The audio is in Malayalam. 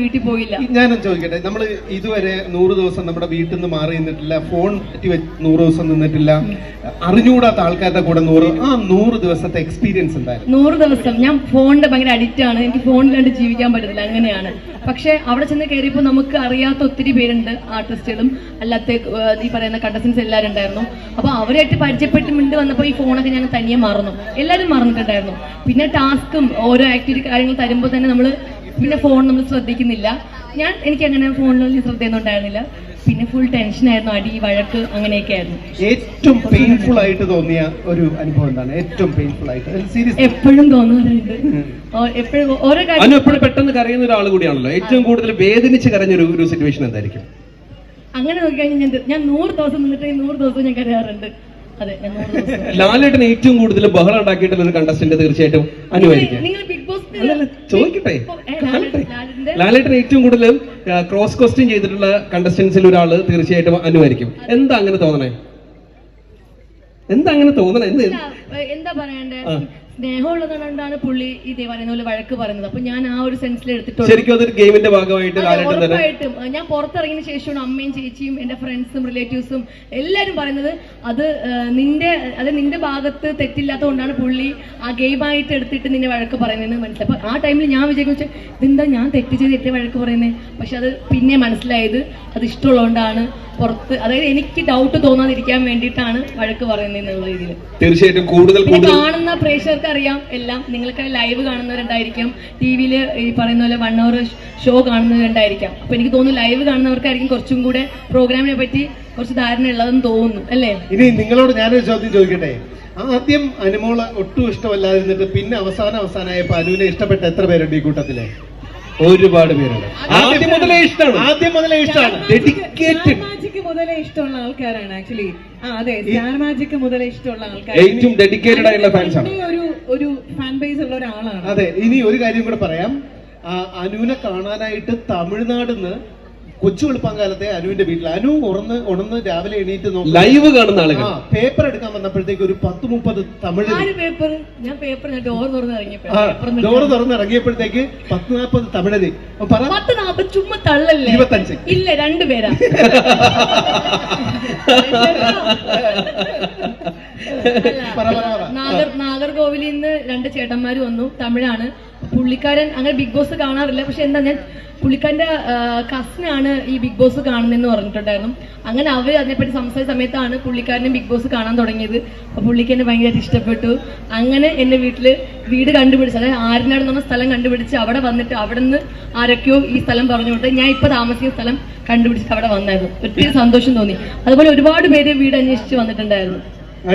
വീട്ടിൽ പോയില്ല. ഞാനും ചോദിക്കട്ടെ നമ്മൾ ഇതുവരെ നൂറ് ദിവസം നമ്മുടെ വീട്ടിൽ നിന്ന് മാറി നിന്നിട്ടില്ല ഫോൺ പറ്റി നൂറ് ദിവസം നിന്നിട്ടില്ല അറിഞ്ഞുകൂടാത്ത ആൾക്കാരുടെ കൂടെ നൂറ് ആ നൂറ് ദിവസത്തെ എക്സ്പീരിയൻസ് ഉണ്ടായിരുന്നു നൂറ് ദിവസം. ഞാൻ ഫോണിന്റെ ഭയങ്കര അഡിക്റ്റ് ആണ്. എനിക്ക് ഫോണിലാണ്ട് ജീവിക്കാൻ പറ്റത്തില്ല. അങ്ങനെയാണ്. പക്ഷെ അവിടെ ചെന്ന് കയറിയപ്പോൾ നമുക്ക് അറിയാത്ത ഒത്തിരി പേരുണ്ട് ആർട്ടിസ്റ്റുകളും അല്ലാത്ത ഈ പറയുന്ന കണ്ടസ്റ്റൻസ് എല്ലാവരും ഉണ്ടായിരുന്നു. അപ്പൊ അവരായിട്ട് പരിചയപ്പെട്ട് മിണ്ട് വന്നപ്പോൾ ഈ ഫോണൊക്കെ ഞാൻ തനിയെ മറന്നു. എല്ലാവരും മറന്നിട്ടുണ്ടായിരുന്നു. പിന്നെ ടാസ്കും ഓരോ ആക്ടിവിറ്റി കാര്യങ്ങൾ തരുമ്പോൾ തന്നെ നമ്മൾ പിന്നെ ഫോൺ നമ്മൾ ശ്രദ്ധിക്കുന്നില്ല. ഞാൻ എനിക്ക് അങ്ങനെ ഫോണിൽ ശ്രദ്ധയൊന്നും ഉണ്ടായിരുന്നില്ല പിന്നെ ഫുൾ ടെൻഷൻ ടെൻഷനായിരുന്നു അടി വഴക്ക് അങ്ങനെയൊക്കെ ആയിരുന്നു. ഏറ്റവും പെയിൻഫുൾ ആയിട്ട് തോന്നിയ ഒരു അനുഭവം എന്താണ്? ഏറ്റവും പെയിൻഫുൾ ആയിട്ട്. സീരിയസ് എപ്പോഴും തോന്നാറുണ്ട്. എപ്പോഴും ഓരോ അനു കാര്യം എപ്പോഴും പെട്ടെന്ന് കരയുന്ന ഒരാൾ കൂടിയാണല്ലോ. ഏറ്റവും കൂടുതൽ വേദനിച്ച് കരഞ്ഞ ഒരു ഒരു സിറ്റുവേഷൻ എന്തായിരിക്കും? അങ്ങനെ നോക്കിക്കഴിഞ്ഞാൽ ഞാൻ ഞാൻ നൂറ് ദിവസം നിന്നിട്ട് നൂറ് ദിവസം ഞാൻ കരയാറുണ്ട്. അതെ ഞാൻ നൂറ് ദിവസം. ലാലേട്ടൻ ഏറ്റവും കൂടുതൽ ബഹളം ഉണ്ടാക്കിയിട്ടുള്ള ഒരു കണ്ടസ്റ്റന്റ് തീർച്ചയായിട്ടും അനുവായിരിക്കും നിങ്ങൾ ബിഗ് അല്ലല്ല, ചോദിക്കട്ടെ. ഏ, ലാലേട്ടൻ- ഏറ്റവും കൂടുതൽ ക്രോസ് ക്വസ്റ്റ്യൻ ചെയ്തിട്ടുള്ള കണ്ടസ്റ്റൻസിൽ ഒരാൾ തീർച്ചയായിട്ടും അനുവായിരിക്കും എന്താ അങ്ങനെ തോന്നണേ? എന്താ അങ്ങനെ തോന്നണേ? എന്താ ഇല്ല, എന്താ പുള്ളി ഈ പറയുന്ന പോലെ വഴക്ക് പറയുന്നത്? അപ്പൊ ഞാൻ ആ ഒരു സെൻസിൽ എടുത്തിട്ടുണ്ട്. ശരിക്കും അതൊരു ഗെയിമിന്റെ ഭാഗമായിട്ട് ഉറപ്പായിട്ടും. ഞാൻ പുറത്തിറങ്ങിയ ശേഷമാണ് അമ്മയും ചേച്ചിയും എന്റെ ഫ്രണ്ട്സും റിലേറ്റീവ്സും എല്ലാരും പറയുന്നത് അത് നിന്റെ അത് നിന്റെ ഭാഗത്ത് തെറ്റില്ലാത്തതുകൊണ്ടാണ് പുള്ളി ആ ഗെയിമായിട്ട് എടുത്തിട്ട് നിന്നെ വഴക്ക് പറയുന്നതെന്ന് മനസ്സിലായി. അപ്പൊ ആ ടൈമിൽ ഞാൻ വിചാരിച്ചു ഇതെന്താ ഞാൻ തെറ്റ് ചെയ്ത് തെറ്റേ വഴക്ക് പറയുന്നത് പക്ഷെ അത് പിന്നെ മനസ്സിലായത് അത് ഇഷ്ടമുള്ളതുകൊണ്ടാണ്. പുറത്ത് അതായത് എനിക്ക് ഡൗട്ട് തോന്നാതിരിക്കാൻ വേണ്ടിയിട്ടാണ് വഴക്ക് പറയുന്നത് എന്നുള്ള രീതിയിൽ. തീർച്ചയായിട്ടും കൂടുതൽ കൂടുതൽ കാണുന്ന പ്രേക്ഷകർക്ക് അറിയാം എല്ലാം. നിങ്ങൾക്ക് ലൈവ് കാണുന്നവരുണ്ടായിരിക്കും ടി വിയിൽ ഈ പറയുന്ന പോലെ വൺ അവർ ഷോ കാണുന്നവരുണ്ടായിരിക്കാം. അപ്പൊ എനിക്ക് തോന്നുന്നു ലൈവ് കാണുന്നവർക്കായിരിക്കും കുറച്ചും കൂടെ പ്രോഗ്രാമിനെ പറ്റി കുറച്ച് ധാരണ ഉള്ളതെന്ന് തോന്നുന്നു അല്ലേ? ഇനി നിങ്ങളോട് ഞാനൊരു ചോദ്യം ചോദിക്കട്ടെ? ആദ്യം അനുമോൾ ഒട്ടും ഇഷ്ടമല്ലാതിരുന്നിട്ട് പിന്നെ അവസാനം അവസാനമായപ്പോ അനുവിനെ ഇഷ്ടപ്പെട്ട എത്ര പേരുണ്ട് ഈ കൂട്ടത്തിൽ? ഒരുപാട് പേരുണ്ട്. ആദ്യം മുതലേ ഇഷ്ടമാണ്. ആദ്യം മുതലേ ഇഷ്ടമാണ്. ഡെഡിക്കേറ്റഡ് മുതലേ ഇഷ്ടമുള്ള ആൾക്കാരാണ് ആക്ച്വലി ആ അതെ സ്റ്റാർ മാജിക് മുതലേ ഇഷ്ടമുള്ള ആൾക്കാർ ഏറ്റവും ഡെഡിക്കേറ്റഡ് ആയിട്ടുള്ള ഫാൻസ് ആണ്. ഒരു ഒരു ഫാൻ ബേസ് ഉള്ള ഒരാളാണ്. അതെ ഇനി ഒരു കാര്യം കൂടെ പറയാം. ആ, അനുവിനെ കാണാനായിട്ട് തമിഴ്നാട് നിന്ന് കൊച്ചു വെളുപ്പാങ്കാലത്തെ അനുവിന്റെ വീട്ടിൽ. അനു ഉറന്ന് ഉണർന്ന് രാവിലെ എണീറ്റ് നോക്കി ലൈവ് കാണുന്ന ആളുകൾ. ആ പേപ്പർ എടുക്കാൻ വന്നപ്പോഴത്തേക്ക് ഒരു പത്ത് മുപ്പത് തമിഴ് ആര് പേപ്പർ ഞാൻ പേപ്പർ ഡോർ തുറന്ന് ഇറങ്ങിയപ്പോ പേപ്പർ ഡോറ് തുറന്നിറങ്ങിയപ്പോഴത്തേക്ക് പത്ത് നാൽപ്പത് തമിഴര്. അപ്പൊ പറ പത്ത് നാപ്പത് ചുമ്മാ തള്ളല്ലേ? ഇരുപത്തഞ്ച്. ഇല്ല രണ്ടുപേരാ പറ പറ പറ. നാഗർ നാഗർകോവിലിൽ നിന്ന് രണ്ട് ചേട്ടന്മാര് വന്നു. തമിഴാണ്. പുള്ളിക്കാരൻ അങ്ങനെ ബിഗ് ബോസ് കാണാറില്ല. പക്ഷെ എന്താ ഞാൻ പുള്ളിക്കാരന്റെ കസിനാണ് ഈ ബിഗ് ബോസ് കാണുന്നതെന്ന് പറഞ്ഞിട്ടുണ്ടായിരുന്നു. അങ്ങനെ അവർ അതിനെപ്പറ്റി സംസാരിച്ച സമയത്താണ് പുള്ളിക്കാരനും ബിഗ് ബോസ് കാണാൻ തുടങ്ങിയത്. അപ്പൊ പുള്ളിക്ക് എന്നെ ഭയങ്കരമായിട്ട് ഇഷ്ടപ്പെട്ടു. അങ്ങനെ എന്റെ വീട്ടിൽ വീട് കണ്ടുപിടിച്ച് അതായത് ആരിനാട് എന്ന് സ്ഥലം കണ്ടുപിടിച്ച് അവിടെ വന്നിട്ട് അവിടെ നിന്ന് ആരൊക്കെയോ ഈ സ്ഥലം പറഞ്ഞു കൊടുത്ത് ഞാൻ ഇപ്പൊ താമസിക്കുന്ന സ്ഥലം കണ്ടുപിടിച്ചിട്ട് അവിടെ വന്നായിരുന്നു. ഒത്തിരി സന്തോഷം തോന്നി. അതുപോലെ ഒരുപാട് പേര് വീട് അന്വേഷിച്ച് വന്നിട്ടുണ്ടായിരുന്നു.